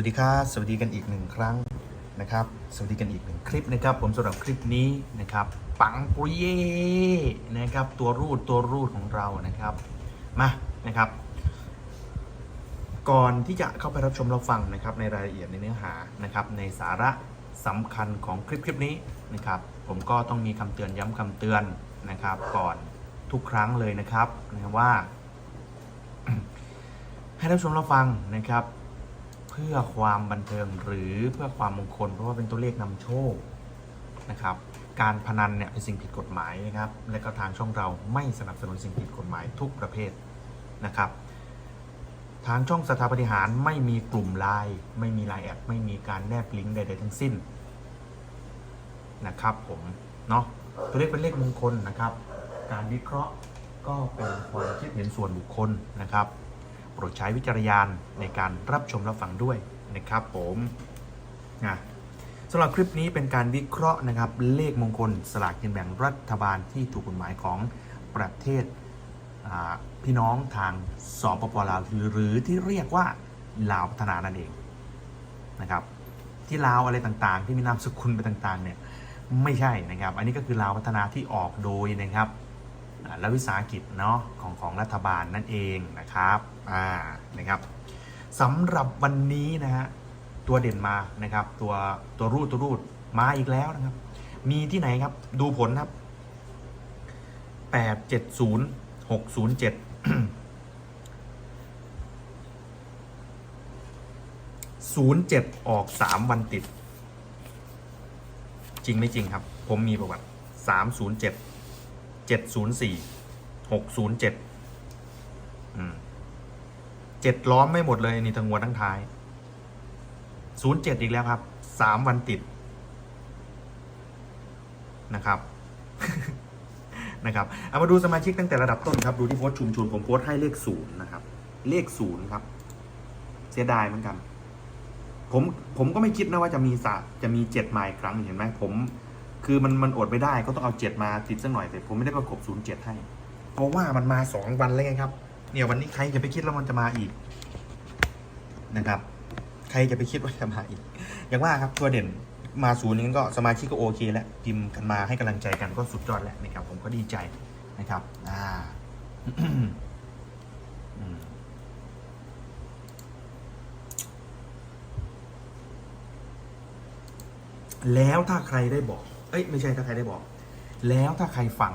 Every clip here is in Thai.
สวัสดีครับ สวัสดีกันอีกหนึ่งครั้งนะครับ สวัสดีกันอีกหนึ่งคลิปนะครับ ผมสำหรับคลิปนี้นะครับ ปังปุริเย่นะครับ ตัวรูดตัวรูดของเรานะครับ มานะครับ ก่อนที่จะเข้าไปรับชมรับฟังนะครับ ในรายละเอียดในเนื้อหานะครับ ในสาระสำคัญของคลิปคลิปนี้นะครับ ผมก็ต้องมีคำเตือนย้ำคำเตือนนะครับ ก่อนทุกครั้งเลยนะครับนะว่า ให้รับชมรับฟังนะครับ เพื่อความบันเทิงหรือเพื่อความมงคล เพราะว่าเป็นตัวเลขนำโชคนะครับ การพนันเนี่ยเป็นสิ่งผิดกฎหมายนะครับ และก็ทางช่องเราไม่สนับสนุนสิ่งผิดกฎหมายทุกประเภทนะครับ ทางช่องสถาปฏิหารไม่มีกลุ่มไลน์ไม่มีไลน์แอดไม่มีการแนบลิงก์ใดๆทั้งสิ้นนะครับผมเนาะตัวเลขเป็นเลขมงคลนะครับ การวิเคราะห์ก็เป็นความคิดเห็นส่วนบุคคลนะครับ โปรดใช้วิจารณญาณในการรับชมรับฟังด้วยนะครับผมนะสำหรับคลิปนี้เป็นการวิเคราะห์นะครับ เลขมงคลสลากกินแบ่งรัฐบาลที่ถูกกฎหมายของประเทศพี่น้องทางสปปลาวหรือที่เรียกว่าลาวพัฒนานั่นเองนะครับ ที่ลาวอะไรต่างๆ ที่มีนามสกุลไปต่างๆเนี่ยไม่ใช่นะครับ อันนี้ก็คือลาวพัฒนาที่ออกโดยนะครับ อ่ารัฐวิสาหกิจเนาะของของรัฐบาลนั่นเองนะครับอ่านะครับสำหรับวันนี้นะฮะตัวเด่นมานะครับ ตัวตัวรูดตัวรูดมาอีกแล้วนะครับ มีที่ไหนครับดูผลครับแปดเจ็ดศูนย์หกศูนย์เจ็ดศูนย์เจ็ดออกสามวันติด จริงไม่จริงครับ ผมมีประวัติสามศูนย์เจ็ด เจ็ดศูนย์สี่หกศูนย์เจ็ดเจ็ดล้อมไม่หมดเลยนี่ทั้งหัวทั้งท้ายศูนย์เจ็ดอีกแล้วครับสามวันติดนะครับนะครับเอามาดูสมาชิกตั้งแต่ระดับต้นครับ ดูที่โพสชุมชนผมโพสให้เลขศูนย์นะครับ เลขศูนย์ครับ เสียดายเหมือนกัน ผมผมก็ไม่คิดนะว่าจะมีสะจะมีเจ็ดไมาอีกครั้งเห็นไหมผม คือมันมันอดไม่ได้ก็ต้องเอาเจ็ดมาติดสักหน่อยแต่ผมไม่ได้ประกบศูนย์เจ็ดให้ เพราะว่ามันมาสองวันแล้วไงครับ เนี่ยวันนี้ใครจะไปคิดแล้วมันจะมาอีกนะครับ ใครจะไปคิดว่าจะมาอีก อย่างว่าครับตัวเด่นมาศูนย์นี้ก็สมาชิกก็โอเคแล้วพิมพ์กันมาให้กำลังใจกันก็สุดยอดแล้วนะครับ ผมก็ดีใจนะครับ อ่าแล้วถ้าใครได้บอก เอ้ยไม่ใช่ถ้าใครได้บอก แล้วถ้าใครฟัง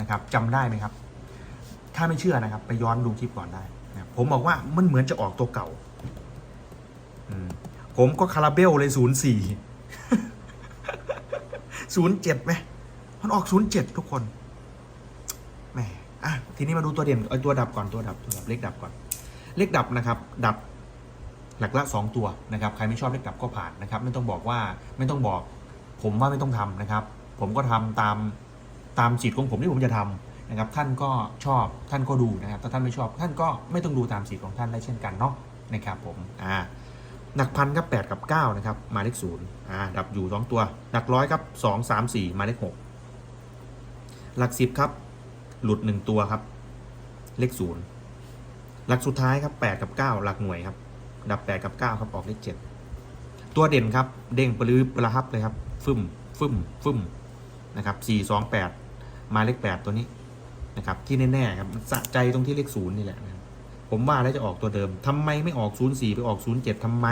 นะครับจำได้ไหมครับ ถ้าไม่เชื่อนะครับ ไปย้อนดูคลิปก่อนได้นะผมบอกว่ามันเหมือนจะออกตัวเก่าผมก็คาราเบลเลยศูนย์สี่ศูนย์เจ็ดไหมมันออกศูนย์เจ็ดทุกคนแหมอะทีนี้มาดูตัวเด่นเอาตัวดับก่อนตัวดับตัวดับเลขดับก่อน เลขดับนะครับ ดับหลักละสองตัวนะครับ ใครไม่ชอบเลขดับก็ผ่านนะครับ ไม่ต้องบอกว่าไม่ต้องบอก ผมว่าไม่ต้องทำนะครับ ผมก็ทำตามตามจิตของผมที่ผมจะทำนะครับ ท่านก็ชอบท่านก็ดูนะครับถ้าท่านไม่ชอบ ท่านก็ไม่ต้องดูตามจิตของท่านได้เช่นกันเนาะนะครับผมอ่าหลักพันครับ8กับ9นะครับมาเลขศูนย์อ่าดับอยู่สองตัวหลักร้อยครับ2 3 4หมาเลขหกหลักสิบครับ หลุดหนึ่งตัวครับ เลขศูนย์หลักสุดท้ายครับ8กับ9หลักหน่วยครับ ดับแปดกับเก้าครับออกเลขเจ็ดตัวเด่นครับ เด้งปลื้บประหับเลยครับ ฟึ่มฟึ่มฟึ่มนะครับสี่สองแปดมาเลขแปดตัวนี้นะครับที่แน่ๆครับสะใจตรงที่เลขศูนย์นี่แหละนะผมว่าแล้วจะออกตัวเดิมทำไมไม่ออกศูนย์สี่ไปออกศูนย์เจ็ดทำไม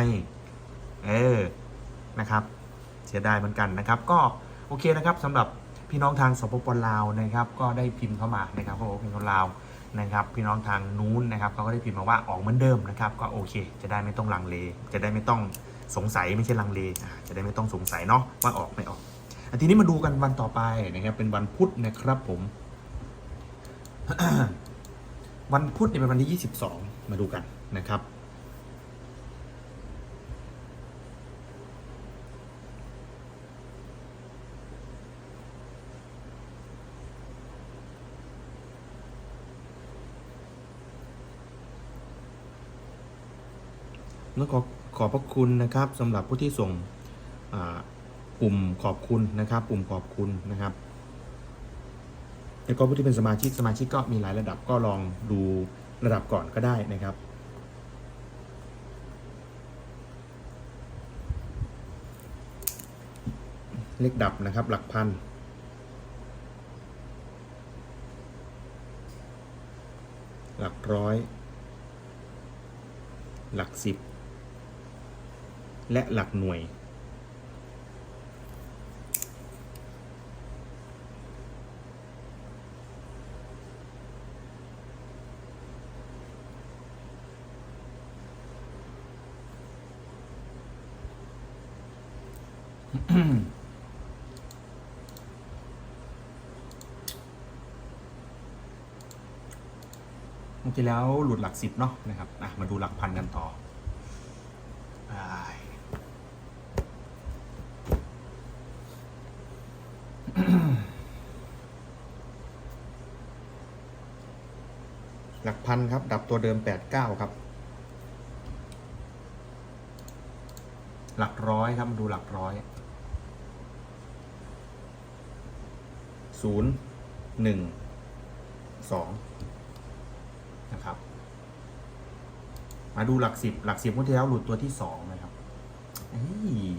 เออนะครับเสียดายเหมือนกันนะครับ ก็โอเคนะครับสำหรับพี่น้องทางสปปลาวนะครับ ก็ได้พิมพ์เข้ามานะครับเพราะว่าพี่น้องลาวนะครับ พี่น้องทางนู้นนะครับเขาก็ได้พิมพ์มาว่าออกเหมือนเดิมนะครับ ก็โอเค จะได้ไม่ต้องลังเล จะได้ไม่ต้อง สงสัยไม่ใช่ลังเลจะได้ไม่ต้องสงสัยเนาะว่าออกไม่ออกอันทีนี้มาดูกันวันต่อไปนะครับ เป็นวันพุธนะครับผม วันพุธเนี่ยเป็นวันที่ 22 มาดูกันนะครับแล้วขอ ขอบพระคุณนะครับสำหรับผู้ที่ส่งปุ่มขอบคุณนะครับ ปุ่มขอบคุณนะครับแล้วก็ผู้ที่เป็นสมาชิกสมาชิกก็มีหลายระดับก็ลองดูระดับก่อนก็ได้นะครับ เลขดับนะครับหลักพันหลักร้อย หลักสิบ และหลักหน่วย เมื่อกี้แล้วหลุดหลักสิบเนาะนะครับอะมาดูหลักพันกันต่อไป หลักพันครับ ดับตัวเดิมแปดเก้าครับ หลักร้อยครับดูหลักร้อยศูนย์หนึ่งสองนะครับ มาดูหลักสิบหลักสิบเมื่อที่แล้วหลุดตัวที่สองนะครับ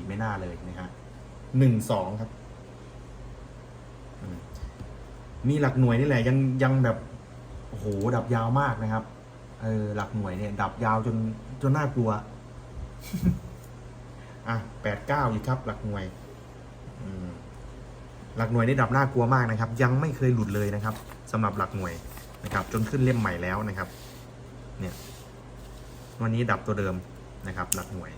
ไม่น่าเลยนะฮะหนึ่งสองครับอืม มีหลักหน่วยนี่แหละยังยังแบบโอ้โหดับยาวมากนะครับเออหลักหน่วยเนี่ย ดับยาวจนจนน่ากลัว อะแปดเก้าอีกครับ หลักหน่วยหลักหน่วยนี่ดับน่ากลัวมากนะครับ ยังไม่เคยหลุดเลยนะครับสำหรับหลักหน่วยนะครับ จนขึ้นเล่มใหม่แล้วนะครับ เนี่ย วันนี้ดับตัวเดิมนะครับ หลักหน่วย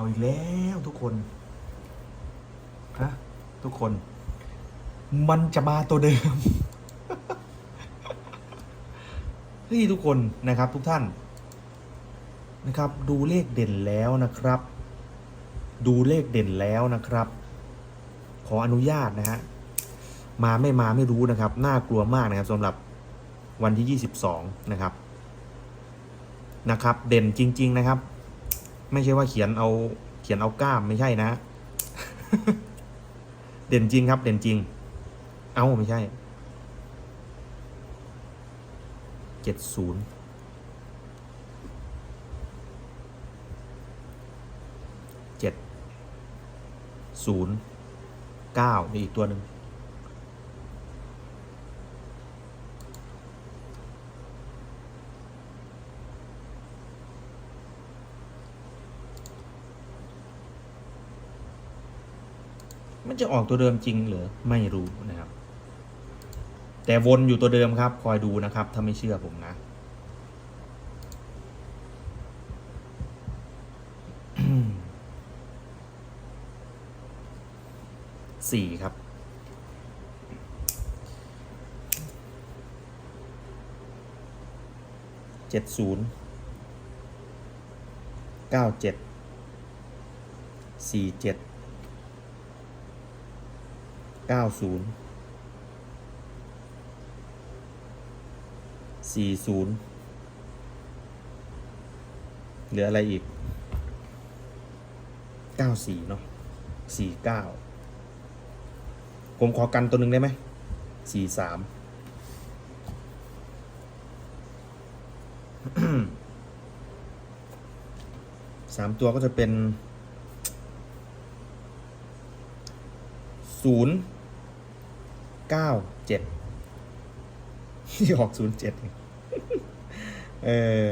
เอาอีกแล้วทุกคนฮะทุกคน มันจะมาตัวเดิมเฮ้ยทุกคนนะครับ ทุกท่านนะครับ ดูเลขเด่นแล้วนะครับ ดูเลขเด่นแล้วนะครับ ขออนุญาตนะฮะมาไม่มาไม่รู้นะครับ น่ากลัวมากนะครับสำหรับวันที่ 22 นะครับ นะครับ เด่นจริง ๆ นะครับ ไม่ใช่ว่าเขียนเอา เขียนเอากล้ามไม่ใช่นะ เด่นจริงครับ เด่นจริง เอาไม่ใช่70เจ็ดศูนย์เก้ามีอีกตัวหนึ่ง จะออกตัวเดิมจริงหรือไม่รู้นะครับ แต่วนอยู่ตัวเดิมครับ คอยดูนะครับ ถ้าไม่เชื่อผมนะสี่ครับเจ็ดศูนย์เก้าเจ็ดสี่เจ็ด เก้าศูนย์สี่ศูนย์เหลืออะไรอีกเก้าสี่เนาะสี่เก้าผมขอกันตัวหนึ่งได้ไหมสี่สามสามตัวก็จะเป็นศูนย์ เก้าเจ็ดที่ออกศูนย์เจ็ดเออ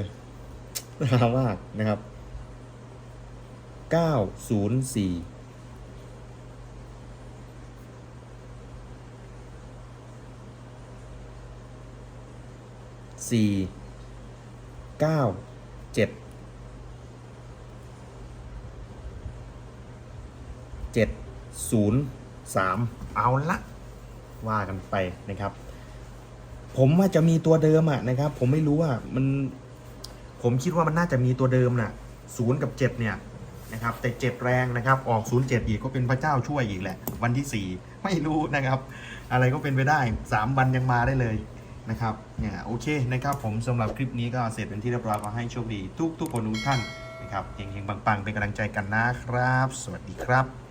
น่ามานะครับเก้าศูนย์สี่สี่เก้าเจ็ดเจ็ดศูนย์สามเอาละ ว่ากันไปนะครับ ผมว่าจะมีตัวเดิมอะนะครับ ผมไม่รู้ว่ามัน ผมคิดว่ามันน่าจะมีตัวเดิมน่ะศูนย์กับเจ็ดเนี่ยนะครับ แต่เจ็ดแรงนะครับ ออกศูนย์เจ็ดอีกก็เป็นพระเจ้าช่วยอีกแหละ วันที่สี่ไม่รู้นะครับ อะไรก็เป็นไปได้สามวันยังมาได้เลยนะครับเนี่ยโอเคนะครับ ผมสำหรับคลิปนี้ก็เสร็จเป็นที่เรียบร้อยขอให้โชคดี ทุกทุกคนทุกท่านนะครับเฮงๆปังๆ เป็นกำลังใจกันนะครับ สวัสดีครับ